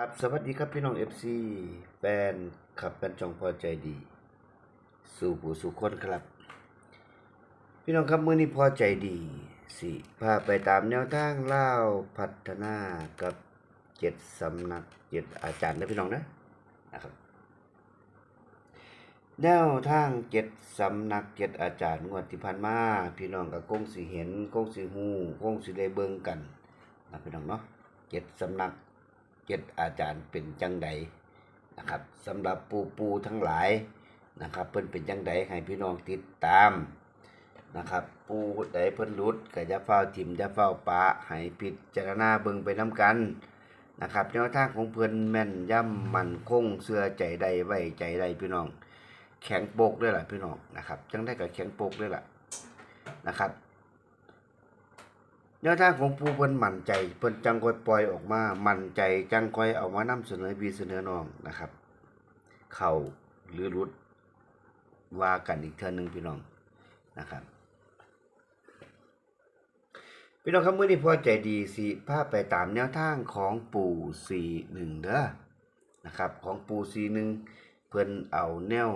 ครับสวัสดีครับพี่น้อง FC แฟนขับเป็นจองพอใจดี สู่ผู้สู่คนครับ พี่น้องครับมื้อนี้พอใจดีสิพาไปตามแนวทางเล่าพัฒนากับเจ็ดสำนักเจ็ดอาจารย์นะพี่น้องนะนะครับ แนวทางเจ็ดสำนักเจ็ดอาจารย์งวดที่ผ่านมาพี่น้องก็คงสิเห็นคงสิฮู้คงสิได้เบิงกันนะพี่น้องเนาะเจ็ดสำนัก เจ็ดอาจารย์เป็นจังใดนะครับสำหรับปูปูทั้งหลายนะครับเพิ่นเป็นจังใดให้พี่น้องติดตามนะครับปูใดเพิ่นหลุดก็จะเฝ้าทิมจะเฝ้าปะให้พิจารณาเบิ่งไปนํกันนะครับแนวทางของเพิ่อนแม่นย่ำมันคงเชื่อใจใดไว้ใจใดพี่น้อง แข็งโปกด้วยล่ะพี่น้องนะครับจังได้ก็แข็งโปกด้วยล่ะนะครับ แนวทางของผู้เพิ่นมั่นใจเพิ่นจังค่อยปล่อยออกมา มั่นใจจังค่อยเอามานำเสนอบีเสนอน้องนะครับ เข้าหรือหลุดว่ากันอีกเทื่อหนึงพี่น้องนะครับพี่น้องครับมื้อนี้พอใจดีสิพาไปตามแนวทางของปู่41เด้อนะครับ ของปู่41เพิ่นเอาแนว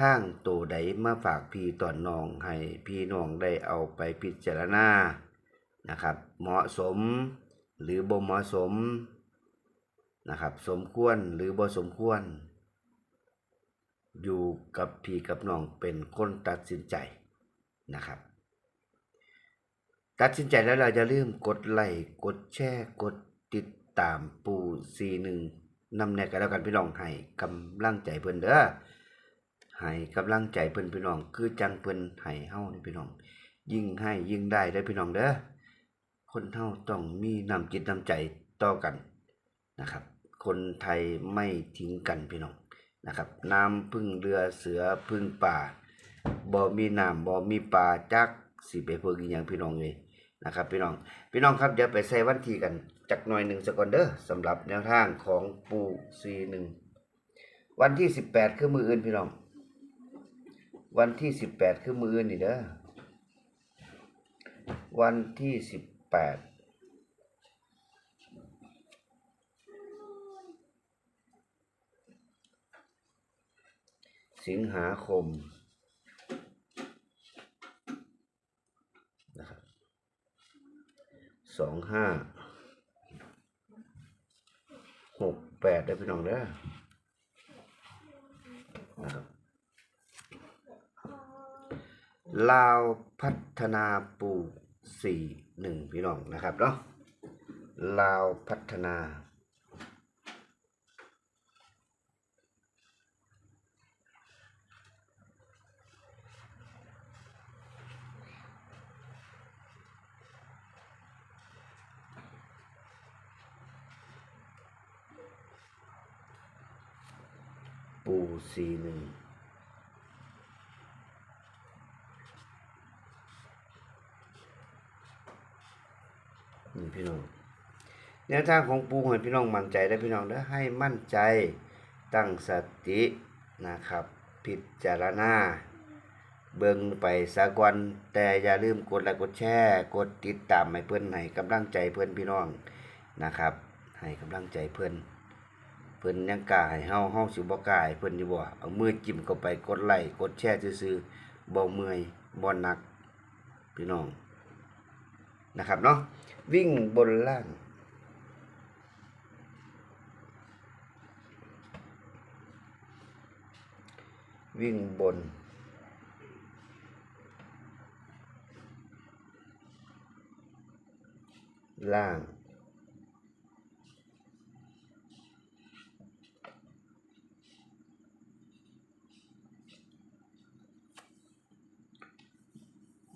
ทางโตใดมาฝากพี่ตอนน้องให้พี่น้องได้เอาไปพิจารณา นะครับ เหมาะสมหรือบ่เหมาะสมนะครับ สมควรหรือบ่สมควร อยู่กับพี่กับน้องเป็นคนตัดสินใจนะครับ ตัดสินใจแล้วเราจะลืมกดไลค์กดแชร์กดติดตามปูซีหนึ่งนำแนกกันแล้วกันพี่น้องให้กำลังใจเพิ่อนเด้อให้กำลังใจเพิ่อนพี่น้อง คือจังเพิ่อนให้เฮานี่พี่น้อง ยิ่งให้ยิ่งได้เด้พี่น้องเด้อ คนเท่าต้องมีน้ำจิตน้ำใจต่อกันนะครับ คนไทยไม่ทิ้งกันพี่น้องนะครับ น้ำพึ่งเรือเสือพึ่งป่าบ่มีน้ำบ่มีปลาจักสิไปเพิ่งอีหยังพี่น้องเลยนะครับพี่น้องพี่น้องครับเดี๋ยวไปใส่วันที่กันจักหน่อยหนึ่งสกอนเด้อสำหรับแนวทางของปูซีหนึ่งวันที่สิบแปดคือมืออื่นพี่น้อง วันที่สิบแปดคือมืออื่นนี่เด้อวันที่สิบ แปดสิงหาคมนะครับสองห้าหกแปดได้พี่น้องเด้อนะครับลาวพัฒนาปลูก สี่หนึ่งพี่น้องนะครับเนาะลาวพัฒนาปูสี่หนึ่ง นี่พี่น้องแนวทางของปูให้พี่น้องมั่นใจได้พี่น้องเด้ให้มั่นใจตั้งสตินะครับ พิจารณาเบิ่งไปสักวันแต่อย่าลืมกดไลค์กดแชร์กดติดตามให้เพื่อนให้กำลังใจเพื่อนพี่น้องนะครับ ให้กำลังใจเพื่อนเพื่อนยังกาให้เฮาเฮาสิบ่กาให้เพิ่อนอยู่บ่เอามือจิ้มเข้าไปกดไลค์กดแชร์ซื่อๆบ่เมื่อยบ่หนักพี่น้องนะครับเนาะ วิ่งบนล่าง วิ่งบน ล่าง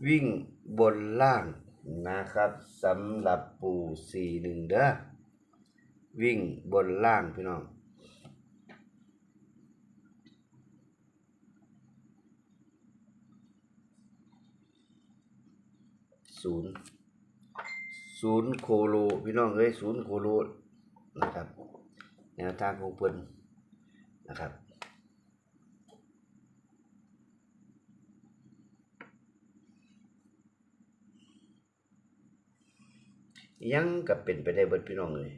วิ่งบนล่าง นะครับสำหรับปู่สี่หนึ่งเด้อวิ่งบนล่างพี่น้องศูนย์ศูนย์โคโลพี่น้องเอ้ยศูนย์โคโลนะครับแนวทางของเพิ่นนะครับ ยังกับเป็นไปได้เบิดพี่น้องเลย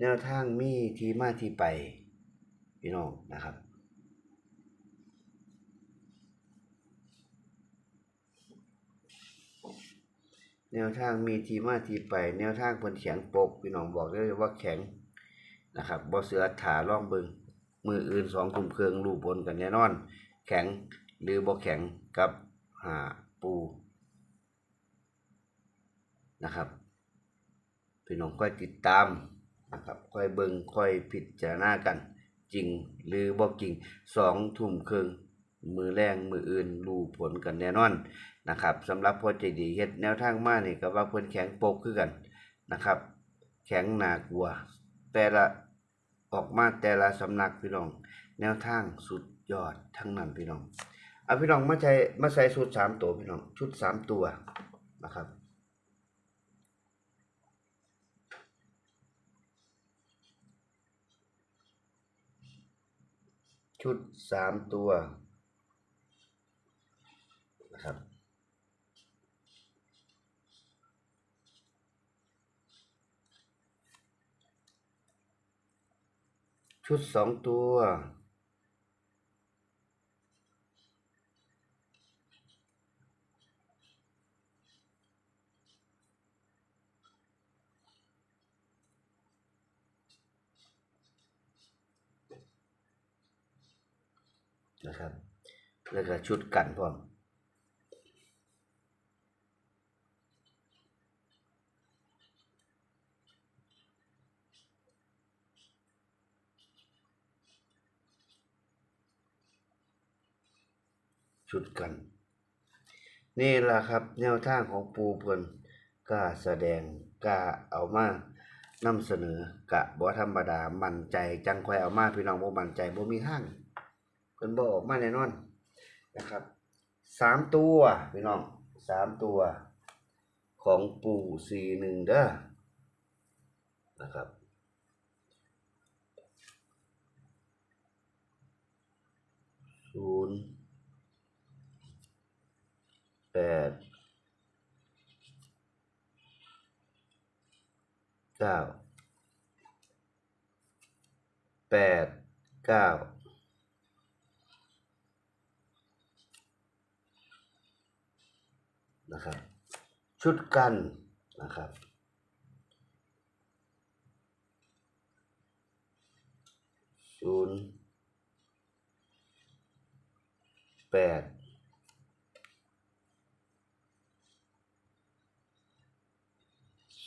แนวทางมีที่มาที่ไป พี่น้องนะครับ แนวทางมีทีมาที่ไป แนวทางเพิ่นแข็งปก พี่น้องบอกได้เลยว่าแข็งนะครับบ่เสือถาล่องเบิงมืออื่นสองกลุ่มเครืองรูปบนกันแน่นอน แข็งหรือบ่แข็งกับหาปู นะครับ พี่น้องค่อยติดตามนะครับค่อยเบิงค่อยพิจารณากัน จริงหรือบ่จริงสองทุ่มครึ่งมือแรงมืออื่นรูผลกันแน่นอนนะครับสำหรับพ่อใจดีเฮ็ดแนวทางมานี่ก็ว่าเพิ่นแข็งปกคือกันนะครับ แข็งหนากลัว แต่ละออกมาแต่ละสำนักพี่น้อง แนวทางสุดยอดทั้งนั้นพี่น้องเอาพี่น้องมาใช้มาใส่ชุดสามตัวพี่น้องชุดสามตัวนะครับ ชุดสามตัวนะครับชุดสองตัว นะครับ แล้วก็ชุดกันพร้อมชุดกัน นี่แหละครับแนวทางของปูเพิ่นกล้าแสดงกล้าเอามานำเสนอกะบ่ธรรมดา มั่นใจจังค่อยเอามาพี่น้องบ่มั่นใจบ่มีทาง เพิ่นบ่ออกมาแน่นอนนะครับสามตัวพี่น้องสามตัว ของปู่สี่หนึ่งเด้อนะครับศูนย์แปดเก้าแปดเก้า นะครับ ชุดกันนะครับ ศูนย์แปด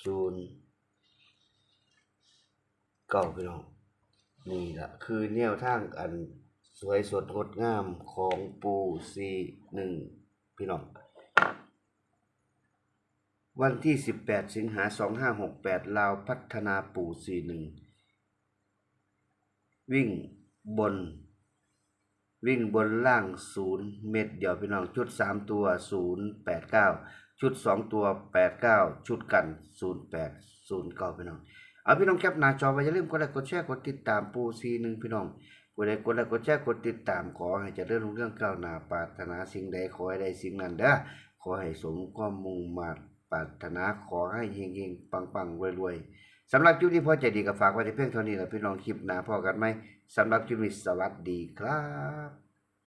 ศูนย์เก้าพี่น้อง นี่แหละคือแนวทางอันสวยสดงดงามของปูซีหนึ่งพี่น้อง วันที่ 18 สิงหา 2568 ลาวพัฒนาปูซีหนึ่งวิ่งบน วิ่งบนล่าง 0 เม็ดเดียวพี่น้องชุด 3 ตัว 0 8 9 ชุด 2 ตัว 8 9 ชุดกัน 0 8 0 9 พี่น้อง เอาพี่น้องแคปหน้าจอไว้อย่าลืมกดไลค์กดแชร์กดติดตามปูซีหนึ่งพี่น้องกดไลค์กดไลค์กดแชร์กดติดตามขอให้เจริญรุ่งเรื่องก้าวหน้าปรารถนาสิ่งใดขอให้ได้สิ่งนั้นเด้อขอให้สมความมุ่งมา่ ปรารถนาขอให้เฮงๆ ปังๆ รวยๆ สำหรับคลิปนี้พ่อใจดีก็ฝากไว้ในเพียงเท่านี้แหละพี่น้องคลิปหน้าพ่อกันไหมสำหรับคลิปนี้สวัสดีครับ